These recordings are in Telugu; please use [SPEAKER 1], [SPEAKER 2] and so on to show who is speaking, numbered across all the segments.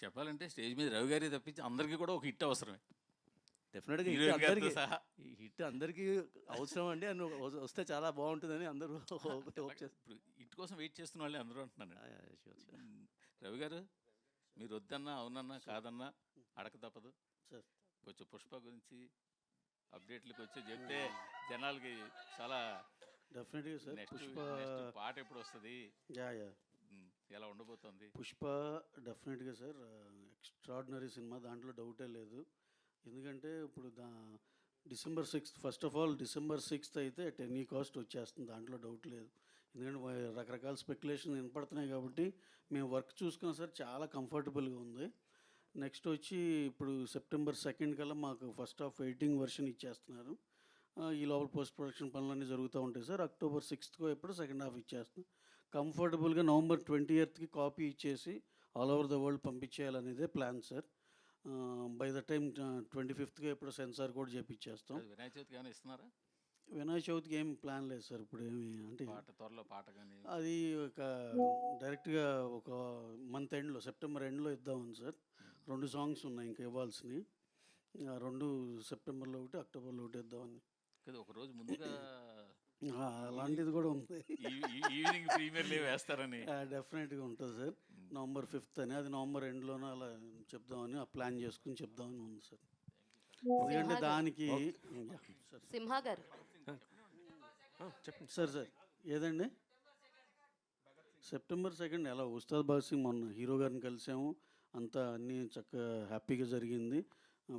[SPEAKER 1] చెప్పాలంటే స్టేజ్ మీద రవి గారి తప్పించి అందరికీ కూడా ఒక హిట్ అవసరమే.
[SPEAKER 2] డెఫినెట్గా హిట్ అందరికీ హిట్ అందరికీ అవసరం అండి. అని వస్తే చాలా బాగుంటుందని అందరూ
[SPEAKER 1] ఇప్పుడు హిట్ కోసం వెయిట్ చేస్తున్న వాళ్ళే అందరూ అంటున్నాను. రవి గారు మీరు వద్దన్నా అవునన్నా కాదన్నా అడక తప్పదు. కొంచెం పుష్ప గురించి అప్డేట్లకు వచ్చి చెప్తే జనాలకి చాలా
[SPEAKER 2] డెఫినెట్గా సార్ పుష్ప
[SPEAKER 1] పాట ఎప్పుడు వస్తుంది?
[SPEAKER 2] Yeah yeah.
[SPEAKER 1] ఎలా ఉండబోతుంది?
[SPEAKER 2] పుష్ప డెఫినెట్గా సార్ ఎక్స్ట్రాడినరీ సినిమా దాంట్లో డౌటే లేదు. ఎందుకంటే ఇప్పుడు the December sixth first of all December sixth అయితే అట్ ఎనీ కాస్ట్ వచ్చేస్తుంది దాంట్లో డౌట్ లేదు. ఎందుకంటే రకరకాల స్పెక్యులేషన్ వినపడుతున్నాయి కాబట్టి మేము వర్క్ చూసుకున్నాం సార్ చాలా కంఫర్టబుల్గా ఉంది. నెక్స్ట్ వచ్చి ఇప్పుడు సెప్టెంబర్ సెకండ్ కల్లా మాకు ఫస్ట్ ఆఫ్ ఎయిటింగ్ వర్షన్ ఇచ్చేస్తున్నారు. ఈ లోపల పోస్ట్ ప్రొడక్షన్ పనులన్నీ జరుగుతూ ఉంటాయి సార్ అక్టోబర్ సిక్స్త్కో ఎప్పుడు సెకండ్ హాఫ్ ఇచ్చేస్తున్నాం కంఫర్టబుల్గా నవంబర్ ట్వంటీ ఎయిత్కి కాపీ ఇచ్చేసి all over the world పంపించేయాలనేదే plan sir. By the time twenty ఫిఫ్త్గా ఎప్పుడు సెన్సార్ కూడా చేపించేస్తాం
[SPEAKER 1] వినాయక చవితికి ఏమైనా ఇస్తున్నారా?
[SPEAKER 2] వినాయక చవితికి ఏం ప్లాన్ లేదు సార్ ఇప్పుడు ఏమి అంటే
[SPEAKER 1] పాట త్వరలో పాట కానీ.
[SPEAKER 2] అది ఒక డైరెక్ట్గా ఒక మంత్ ఎండ్లో సెప్టెంబర్ ఎండ్లో ఇద్దామని సార్. రెండు సాంగ్స్ ఉన్నాయి ఇంకా ఇవ్వాల్సినవి. ఆ రెండు సెప్టెంబర్లో ఒకటి అక్టోబర్లో ఒకటి ఇద్దామని.
[SPEAKER 1] ఒక రోజు ముందుగా
[SPEAKER 2] అలాంటిది కూడా ఉంది.
[SPEAKER 1] ఈవినింగ్ ప్రీమియర్ లీవ్ వేస్తారని.
[SPEAKER 2] డెఫినెట్గా ఉంటుంది సార్. నవంబర్ ఫిఫ్త్ అని అది నవంబర్ ఎండ్లోనే అలా చెప్దామని ఆ ప్లాన్ చేసుకుని చెప్దామని ఉంది సార్. ఎందుకంటే దానికి యా, సార్.
[SPEAKER 3] సింహ గారు
[SPEAKER 4] చెప్పండి.
[SPEAKER 2] సార్ సార్ ఏదండి? సెప్టెంబర్ సెకండ్ ఎలా? ఉస్తాద్ భగత్ సింగ్ మొన్న హీరో గారిని కలిసాము. అంతా అన్నీ చక్కగా హ్యాపీగా జరిగింది.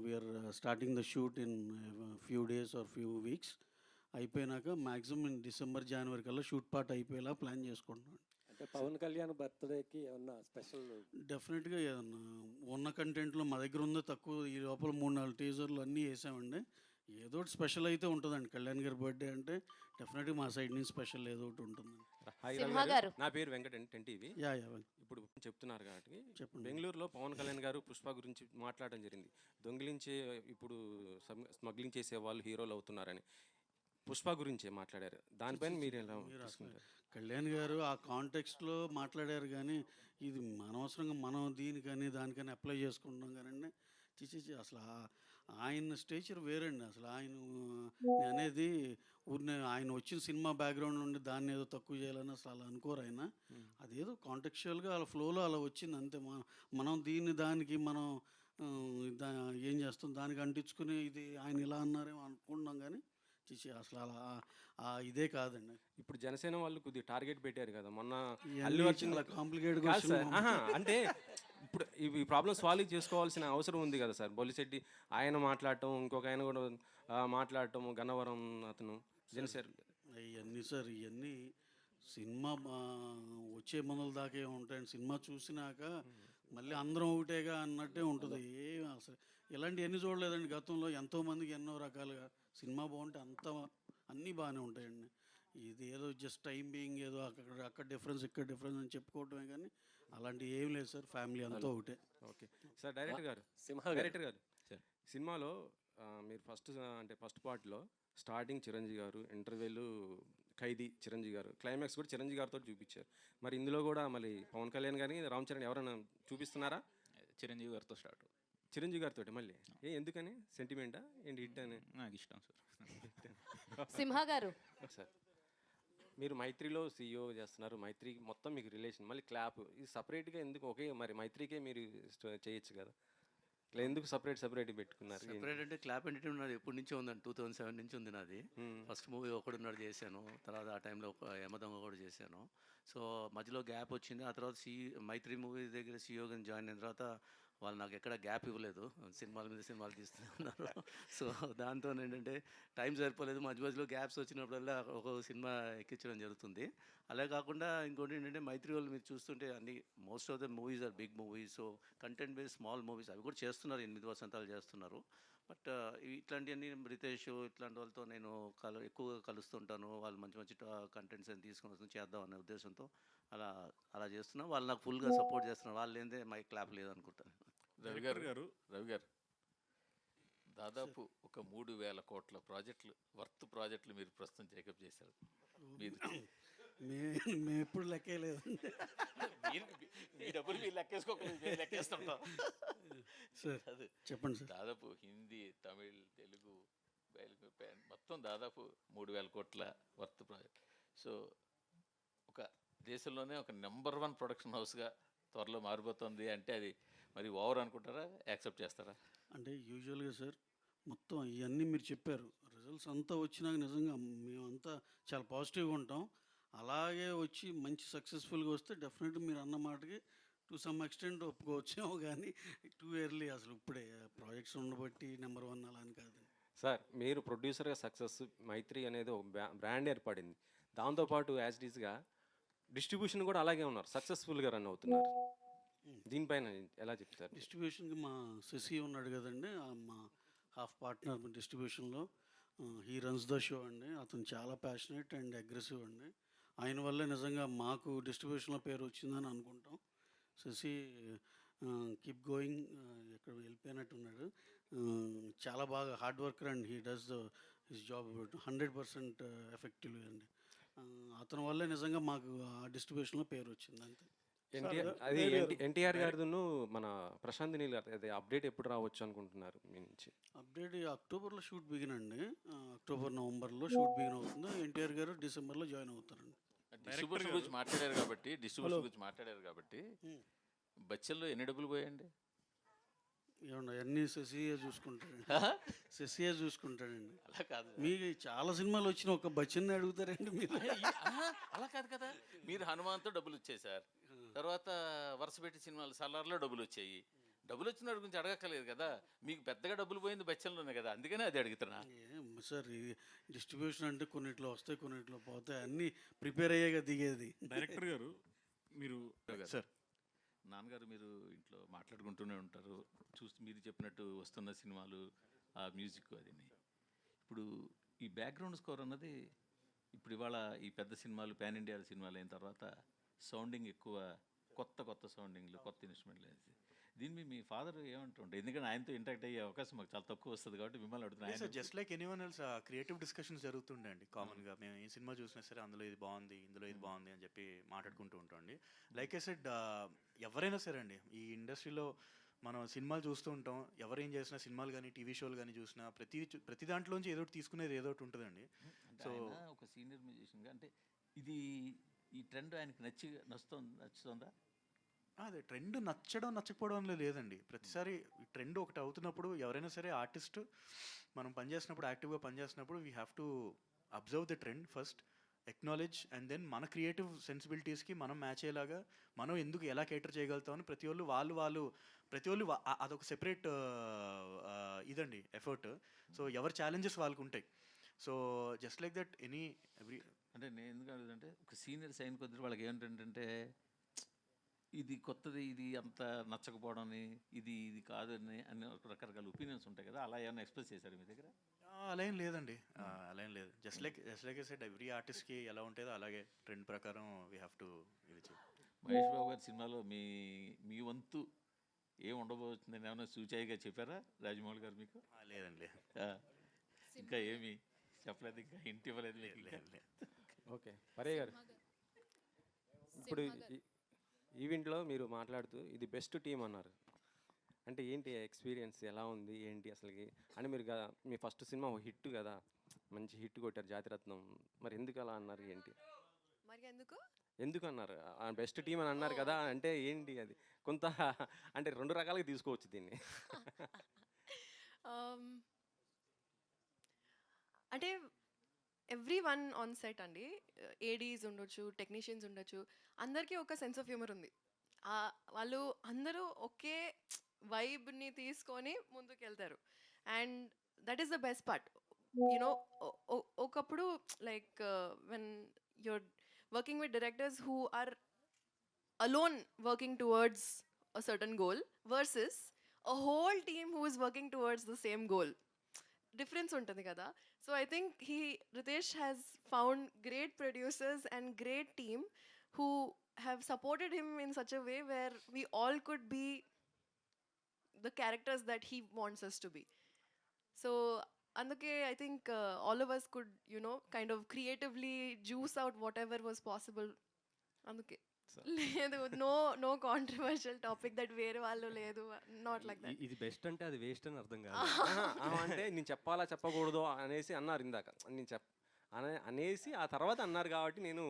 [SPEAKER 2] We are starting the shoot in few days or few weeks అయిపోయినాక మ్యాక్సిమం ఇన్ డిసెంబర్ జనవరి కల్లా షూట్ పార్ట్ అయిపోయేలా ప్లాన్ చేసుకుంటున్నాం.
[SPEAKER 5] అంటే పవన్ కళ్యాణ్ బర్త్డేకి ఏమన్నా స్పెషల్?
[SPEAKER 2] డెఫినెట్గా ఏదన్నా ఉన్న కంటెంట్లో మా దగ్గర ఉందో తక్కువ ఈ లోపల మూడు నాలుగు టీజర్లు అన్నీ వేసామండి. ఏదో ఒకటి స్పెషల్ అయితే ఉంటుందండి. కళ్యాణ్ గారి బర్త్డే అంటే డెఫినెట్గా మా సైడ్ నుంచి స్పెషల్ ఏదో ఒకటి ఉంటుందండి.
[SPEAKER 3] సింహ
[SPEAKER 4] గారు. నా పేరు Venkata ten TV.
[SPEAKER 2] Yeah yeah
[SPEAKER 4] ఇప్పుడు చెప్తున్నారు కాబట్టి
[SPEAKER 2] చెప్పండి.
[SPEAKER 4] బెంగళూరులో పవన్ కళ్యాణ్ గారు పుష్ప గురించి మాట్లాడడం జరిగింది. దొంగిలించే ఇప్పుడు సమ్- స్మగ్లింగ్ చేసే వాళ్ళు హీరోలు అవుతున్నారని. పుష్ప గురించే మాట్లాడారు. దానిపైన మీరు ఎలా తీసుకుంటారు?
[SPEAKER 2] కళ్యాణ్ గారు ఆ కాంటెక్స్ట్లో మాట్లాడారు కానీ ఇది అనవసరంగా మనం దీనికని దానికని అప్లై చేసుకుంటున్నాం కానీ చిచి అసలు ఆయన స్టేచర్ వేరండి. అసలు ఆయన అనేది ఊరిని ఆయన వచ్చిన సినిమా బ్యాక్గ్రౌండ్ నుండి దాన్ని ఏదో తక్కువ చేయాలని అసలు అలా అనుకోరు ఆయన. అదేదో కాంటెక్చువల్గా అలా ఫ్లోలో అలా వచ్చింది అంతే. మనం మనం దీన్ని దానికి మనం దా ఏం చేస్తాం? దానికి అంటించుకుని ఇది ఆయన ఇలా అన్నారేమో అనుకుంటున్నాం కానీ చిచి అసలు అలా ఆ ఇదే కాదండి.
[SPEAKER 4] ఇప్పుడు జనసేన వాళ్ళు కొద్దిగా టార్గెట్ పెట్టారు కదా మొన్న అల్లు అర్జున్. ఆహా, అంటే ఇప్పుడు ఈ ప్రాబ్లమ్ సాల్వ్ చేసుకోవాల్సిన అవసరం ఉంది కదా సార్. బొలిశెట్టి ఆయన మాట్లాడటం ఇంకొక ఆయన కూడా మాట్లాడటం గన్నవరం అతను జనసేన
[SPEAKER 2] ఇవన్నీ సార్ ఇవన్నీ సినిమా వచ్చే మందుల దాకే ఉంటాయండి. సినిమా చూసినాక మళ్ళీ అందరం ఒకటేగా అన్నట్టే ఉంటుంది. ఏం అసలు ఇలాంటివన్నీ చూడలేదండి గతంలో ఎంతో మందికి ఎన్నో రకాలుగా. సినిమా బాగుంటే అంత అన్నీ బాగానే ఉంటాయండి. ఇది ఏదో జస్ట్ టైం బీయింగ్ ఏదో అక్కడ అక్కడ డిఫరెన్స్ ఇక్కడ డిఫరెన్స్ అని చెప్పుకోవటమే కానీ అలాంటివి ఏం లేదు సార్ ఫ్యామిలీ అంతా ఒకటే.
[SPEAKER 4] ఓకే. సార్ డైరెక్టర్ గారు.
[SPEAKER 5] సింహ గారు.
[SPEAKER 4] డైరెక్టర్ గారు. సినిమాలో మీరు ఫస్ట్ అంటే ఫస్ట్ పార్ట్లో స్టార్టింగ్ చిరంజీవి గారు ఇంటర్వ్యూలు ఖైదీ చిరంజీవి గారు క్లైమాక్స్ కూడా చిరంజీవి గారితో చూపించారు. మరి ఇందులో కూడా మళ్ళీ పవన్ కళ్యాణ్ గారిని రామ్ చరణ్ ఎవరైనా చూపిస్తున్నారా?
[SPEAKER 1] చిరంజీవి గారితో స్టార్ట్.
[SPEAKER 4] చిరంజీవి గారితో మళ్ళీ? ఏ ఎందుకని? సెంటిమెంటా ఏంటి హిట్ అని?
[SPEAKER 1] నాకు ఇష్టం సార్
[SPEAKER 3] సింహ గారు.
[SPEAKER 4] సార్ మీరు మైత్రిలో సీఈఓ చేస్తున్నారు. మైత్రి మొత్తం మీకు రిలేషన్ మళ్ళీ క్లాప్ ఇది సపరేట్గా ఎందుకు? ఒకే మరి మైత్రికే మీరు చేయొచ్చు కదా. ఇట్లా ఎందుకు సపరేట్ సపరేట్ పెట్టుకున్నారు?
[SPEAKER 2] సెపరేట్ అంటే క్లాప్ ఎంటర్టైన్మెంట్ నాది ఎప్పటి నుంచో ఉందండి. టూ థౌసండ్ సెవెన్ నుంచి ఉంది నాది. ఫస్ట్ మూవీ ఒకడున్నాడు చేశాను. తర్వాత ఆ టైంలో ఒక యమదొంగ కూడా చేశాను. సో మధ్యలో గ్యాప్ వచ్చింది. ఆ తర్వాత సి మైత్రి మూవీ దగ్గర సియోగన్ జాయిన్ అయిన తర్వాత వాళ్ళు నాకు ఎక్కడ గ్యాప్ ఇవ్వలేదు. సినిమాల మీద సినిమాలు తీస్తున్నారు ఉన్నారు. సో దాంతో ఏంటంటే టైం సరిపోలేదు. మధ్య మధ్యలో గ్యాప్స్ వచ్చినప్పుడల్లా ఒక సినిమా ఎక్కించడం జరుగుతుంది. అలా కాకుండా ఇంకోటి ఏంటంటే మైత్రి వాళ్ళు మీరు చూస్తుంటే అన్ని most of the movies are big movies so content base small movies అవి కూడా చేస్తున్నారు. ఎనిమిది వసంతాలు చేస్తున్నారు. బట్ uh, ఇట్లాంటివన్నీ రితేష్ ఇట్లాంటి వాళ్ళతో నేను కలు ఎక్కువగా కలుస్తుంటాను. వాళ్ళు మంచి మంచి కంటెంట్స్ అని తీసుకొని వస్తుంది చేద్దాం అనే ఉద్దేశంతో అలా అలా చేస్తున్నా. వాళ్ళు నాకు ఫుల్గా సపోర్ట్ చేస్తున్నారు. వాళ్ళు ఏందే మై క్లాప్ లేదనుకుంటాను
[SPEAKER 1] రవి గారు రవి గారు దాదాపు ఒక మూడు వేల కోట్ల ప్రాజెక్టులు వర్త్ ప్రాజెక్టులు మీరు ప్రస్తుతం చేకప్ చేశారు. మీరు
[SPEAKER 2] మేము ఎప్పుడు లెక్కలేదు
[SPEAKER 1] మీ డబ్బులు మీరు లెక్కేసుకోకలేదు మేము లెక్కేస్తుంటాం.
[SPEAKER 2] సార్
[SPEAKER 1] అది
[SPEAKER 2] చెప్పండి సార్.
[SPEAKER 1] దాదాపు హిందీ తమిళ్ తెలుగు బయలు మొత్తం దాదాపు మూడు వేల కోట్ల వర్త్ ప్రాజెక్ట్. సో ఒక దేశంలోనే ఒక నెంబర్ వన్ ప్రొడక్షన్ హౌస్గా త్వరలో మారిపోతుంది అంటే అది మరి ఓవర్ అనుకుంటారా? యాక్సెప్ట్ చేస్తారా?
[SPEAKER 2] అంటే యూజువల్గా సార్ మొత్తం ఇవన్నీ మీరు చెప్పారు. రిజల్ట్స్ అంతా వచ్చినాక నిజంగా మేమంతా చాలా పాజిటివ్గా ఉంటాం. అలాగే వచ్చి మంచి సక్సెస్ఫుల్గా వస్తే డెఫినెట్గా మీరు అన్న మాటకి టు సమ్ ఎక్స్టెంట్ ఒప్పుకోవచ్చేమో కానీ టూ ఇయర్లీ అసలు ఇప్పుడే ప్రాజెక్ట్స్ ఉండబట్టి నెంబర్ వన్ అలా అని కాదు.
[SPEAKER 4] సార్ మీరు ప్రొడ్యూసర్గా సక్సెస్ మైత్రి అనేది ఒక బ్రా- బ్రాండ్ ఏర్పడింది. దాంతోపాటు యాజ్ డీస్గా డిస్ట్రిబ్యూషన్ కూడా అలాగే ఉన్నారు. సక్సెస్ఫుల్గా రన్ అవుతున్నారు. దీనిపైన ఎలా చెప్తారు?
[SPEAKER 2] డిస్ట్రిబ్యూషన్కి మా శశి ఉన్నాడు కదండి మా హాఫ్ పార్ట్నర్ డిస్ట్రిబ్యూషన్లో. హీ రన్స్ ద షో అండి. అతను చాలా ప్యాషనెట్ అండ్ అగ్రెసివ్ అండి. ఆయన వల్లే నిజంగా మాకు డిస్ట్రిబ్యూషన్లో పేరు వచ్చిందని అనుకుంటాం. శశి కీప్ గోయింగ్ ఎక్కడ వెళ్ళిపోయినట్టున్నాడు చాలా బాగా hard worker and he does the his job hundred percent effectively అండి. అతని వల్లే నిజంగా మాకు ఆ డిస్ట్రిబ్యూషన్లో పేరు వచ్చింది అంతే.
[SPEAKER 4] అది. ఎన్టీఆర్ గారిను మన ప్రశాంత్ నీల్ గారు అది అప్డేట్ ఎప్పుడు రావచ్చు అనుకుంటున్నారు మీ నుంచి?
[SPEAKER 2] అప్డేట్ అక్టోబర్లో షూట్ బిగిన్ అండి. అక్టోబర్ నవంబర్లో షూట్ బిగిన్ అవుతుంది. ఎన్టీఆర్ గారు డిసెంబర్లో జాయిన్ అవుతారండి.
[SPEAKER 1] డిస్ట్రిబ్యూషన్ గురించి మాట్లాడారు కాబట్టి డిస్ట్రిబ్యూషన్ గురించి మాట్లాడారు కాబట్టి బచ్చల్లో ఎన్ని డబ్బులు పోయండి
[SPEAKER 2] ఏమన్నా అన్నీ శశియే చూసుకుంటాడండి. శశియే చూసుకుంటాడండి.
[SPEAKER 1] అలా కాదు.
[SPEAKER 2] మీకు చాలా సినిమాలు వచ్చిన ఒక బచ్చన్ని అడుగుతారండి మీరు.
[SPEAKER 1] అలా కాదు కదా. మీరు హనుమాన్తో డబ్బులు వచ్చాయి సార్ తర్వాత వరుస పెట్టి సినిమాలు సలార్లో డబ్బులు వచ్చాయి. డబ్బులు వచ్చిన గురించి అడగక్కర్లేదు కదా. మీకు పెద్దగా డబ్బులు పోయింది బచ్చల్లోనే కదా. అందుకనే అది అడుగుతున్నా.
[SPEAKER 2] ఏం సార్ ఇది డిస్ట్రిబ్యూషన్ అంటే కొన్నిట్లో వస్తాయి కొన్నిట్లో పోతాయి. అన్నీ ప్రిపేర్ అయ్యాక దిగేది.
[SPEAKER 6] డైరెక్టర్ గారు మీరు సార్.
[SPEAKER 1] నాన్నగారు మీరు ఇంట్లో మాట్లాడుకుంటూనే ఉంటారు. చూసి మీరు చెప్పినట్టు వస్తున్న సినిమాలు ఆ మ్యూజిక్ అది ఇప్పుడు ఈ బ్యాక్గ్రౌండ్ స్కోర్ అన్నది ఇప్పుడు ఇవాళ ఈ పెద్ద సినిమాలు పాన్ ఇండియా సినిమాలు అయిన తర్వాత సౌండింగ్ ఎక్కువ కొత్త కొత్త సౌండింగ్లు కొత్త ఇన్స్ట్రుమెంట్లు వేసి దీని మీద మీ ఫాదర్ ఏమంటుంటే ఎందుకంటే ఆయనతో ఇంటరాక్ట్ అయ్యే అవకాశం మాకు చాలా తక్కువ వస్తుంది కాబట్టి మిమ్మల్ని అడుగుతున్నాను
[SPEAKER 6] just like anyone else creative discussions జరుగుతుండే అండి. కామన్గా మేము ఏ సినిమా చూసినా సరే అందులో ఇది బాగుంది ఇందులో ఇది బాగుంది అని చెప్పి మాట్లాడుకుంటూ ఉంటాండి లైక్ ఐ సెడ్ ఎవరైనా సరే అండి ఈ ఇండస్ట్రీలో మనం సినిమాలు చూస్తూ ఉంటాం. ఎవరేం చేసినా సినిమాలు కానీ టీవీ షోలు కానీ చూసినా ప్రతి ప్రతి దాంట్లోంచి ఏదో తీసుకునేది ఏదో ఒకటి ఉంటుందండి. సో
[SPEAKER 1] ఒక సీనియర్ మ్యూజిషియన్గా అంటే ఇది ఈ ట్రెండ్ ఆయనకి నచ్చి నచ్చుతుంది నచ్చుతుందా?
[SPEAKER 6] అదే ట్రెండ్ నచ్చడం నచ్చకపోవడం లేదండి. ప్రతిసారి ట్రెండ్ ఒకటి అవుతున్నప్పుడు ఎవరైనా సరే ఆర్టిస్ట్ మనం పనిచేసినప్పుడు యాక్టివ్గా పనిచేసినప్పుడు we have to observe the trend first acknowledge and then మన క్రియేటివ్ సెన్సిబిలిటీస్కి మనం మ్యాచ్ అయ్యేలాగా మనం ఎందుకు ఎలా కేటర్ చేయగలుగుతామని ప్రతి వాళ్ళు వాళ్ళు వాళ్ళు ప్రతి వాళ్ళు అదొక సెపరేట్ ఇదండి ఎఫర్ట్ సో ఎవరి ఛాలెంజెస్ వాళ్ళకు ఉంటాయి so just like that any every
[SPEAKER 1] అంటే నేను ఎందుకు ఒక సీనియర్ సైన్ కొద్ది వాళ్ళకి ఏంటంటే ఇది కొత్తది ఇది అంత నచ్చకపోవడం అని, ఇది ఇది కాదు అని అన్ని రకరకాల ఒపీనియన్స్ ఉంటాయి కదా అలా ఏమైనా ఎక్స్ప్రెస్ చేశారు మీ దగ్గర?
[SPEAKER 6] ఆ, అలా ఏం లేదండి. ఆ, అలా ఏం లేదు. Just like just like set every ఆర్టిస్ట్కి ఎలా ఉంటుందో అలాగే ట్రెండ్ ప్రకారం వీ హ్యావ్ టు ఇది
[SPEAKER 1] మహేష్ బాబు గారి సినిమాలో మీ మీ వంతు ఏం ఉండబోతుందని ఏమైనా సూచాయిగా చెప్పారా రాజమౌళి గారు మీకు?
[SPEAKER 6] ఆ, లేదండి.
[SPEAKER 1] ఇంకా ఏమి చెప్పలేదు ఇంకా ఇంటి ఇవ్వలేదు
[SPEAKER 4] ఓకే. పరే గారు. ఇప్పుడు ఈవెంట్లో మీరు మాట్లాడుతూ ఇది బెస్ట్ టీం అన్నారు. అంటే ఏంటి ఎక్స్పీరియన్స్? ఎలా ఉంది? ఏంటి అసలుకి? అంటే మీరు మీ ఫస్ట్ సినిమా హిట్ కదా మంచి హిట్ కొట్టారు జాతిరత్నం. మరి ఎందుకు అలా అన్నారు? ఏంటి?
[SPEAKER 7] మరి ఎందుకు?
[SPEAKER 4] ఎందుకు అన్నారు? బెస్ట్ టీం అని అన్నారు కదా అంటే ఏంటి అది? కొంత అంటే రెండు రకాలుగా తీసుకోవచ్చు దీన్ని.
[SPEAKER 7] అంటే ఎవ్రీ వన్ ఆన్ సెట్ అండి. ఏడీస్ ఉండొచ్చు టెక్నీషియన్స్ ఉండొచ్చు. అందరికీ ఒక సెన్స్ ఆఫ్ హ్యూమర్ ఉంది. వాళ్ళు అందరూ ఒకే వైబ్ని తీసుకొని ముందుకు వెళ్తారు and that is the best part. You know ఒకప్పుడు like when you're working with directors who are alone working towards a certain goal versus a whole team who is working towards the same goal difference ఉంటుంది కదా. So I think he Ritesh has found great producers and great team who have supported him in such a way where we all could be the characters that he wants us to be. So Anduke, I think uh, all of us could, you know, kind of creatively juice out whatever was possible. Anduke, లేదు no no controversial topic that వేరే వాళ్ళు లేదు నాట్ లైక్ దట్
[SPEAKER 8] ఇది బెస్ట్ అంటే అది వేస్ట్ అని అర్థం కాదు.
[SPEAKER 4] అంటే నేను చెప్పాలా చెప్పకూడదు అనేసి అన్నారు ఇందాక. నేను చెప్ అనే అనేసి ఆ తర్వాత అన్నారు కాబట్టి నేను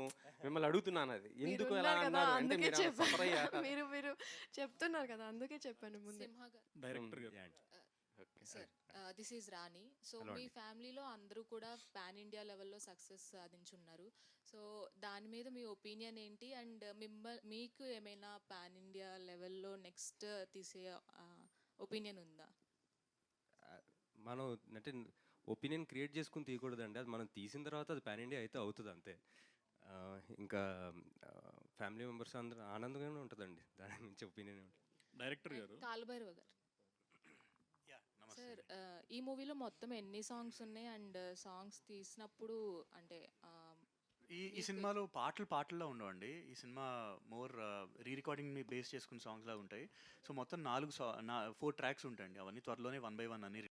[SPEAKER 4] మిమ్మల్ని అడుగుతున్నాను అది. ఎందుకు ఎలా
[SPEAKER 7] కదా
[SPEAKER 4] అన్నారు? అంటే
[SPEAKER 7] అందుకే
[SPEAKER 4] మీరు
[SPEAKER 7] మీరు మీరు చెప్తున్నారు కదా అందుకే చెప్పాను ముందే.
[SPEAKER 6] Director.
[SPEAKER 9] Sir this is Rani so మీ ఫ్యామిలీలో అందరూ కూడా పాన్ ఇండియా లెవెల్లో సక్సెస్ సాధించున్నారు. సో దాని మీద మీ ఒపీనియన్ ఏంటి? అండ్ మిమ్మ మీకు ఏమైనా పాన్ ఇండియా లెవెల్లో నెక్స్ట్ తీసే ఒపీనియన్ ఉందా?
[SPEAKER 8] మనం అంటే ఒపీనియన్ క్రియేట్ చేసుకుని తీయకూడదండి. అది మనం తీసిన తర్వాత అది పాన్ ఇండియా అయితే అవుతుంది అంతే. ఇంకా ఫ్యామిలీ మెంబర్స్ అందరూ ఆనందంగానే ఉంటుందండి. దాని నుంచి ఒపీనియన్
[SPEAKER 6] డైరెక్టర్ గారు?
[SPEAKER 9] కాలుభైరవ గారు. సార్ ఈ మూవీలో మొత్తం ఎన్ని సాంగ్స్ ఉన్నాయి? అండ్ సాంగ్స్ తీసినప్పుడు అంటే
[SPEAKER 6] ఈ ఈ సినిమాలో పాటలు పాటల్లో ఉండవండి. ఈ సినిమా మోర్ రీ రికార్డింగ్ని బేస్ చేసుకున్న సాంగ్స్ లాగా ఉంటాయి. సో మొత్తం నాలుగు సా నా ఫోర్ ట్రాక్స్ ఉంటాయండి. అవన్నీ త్వరలోనే వన్ బై వన్ అన్ని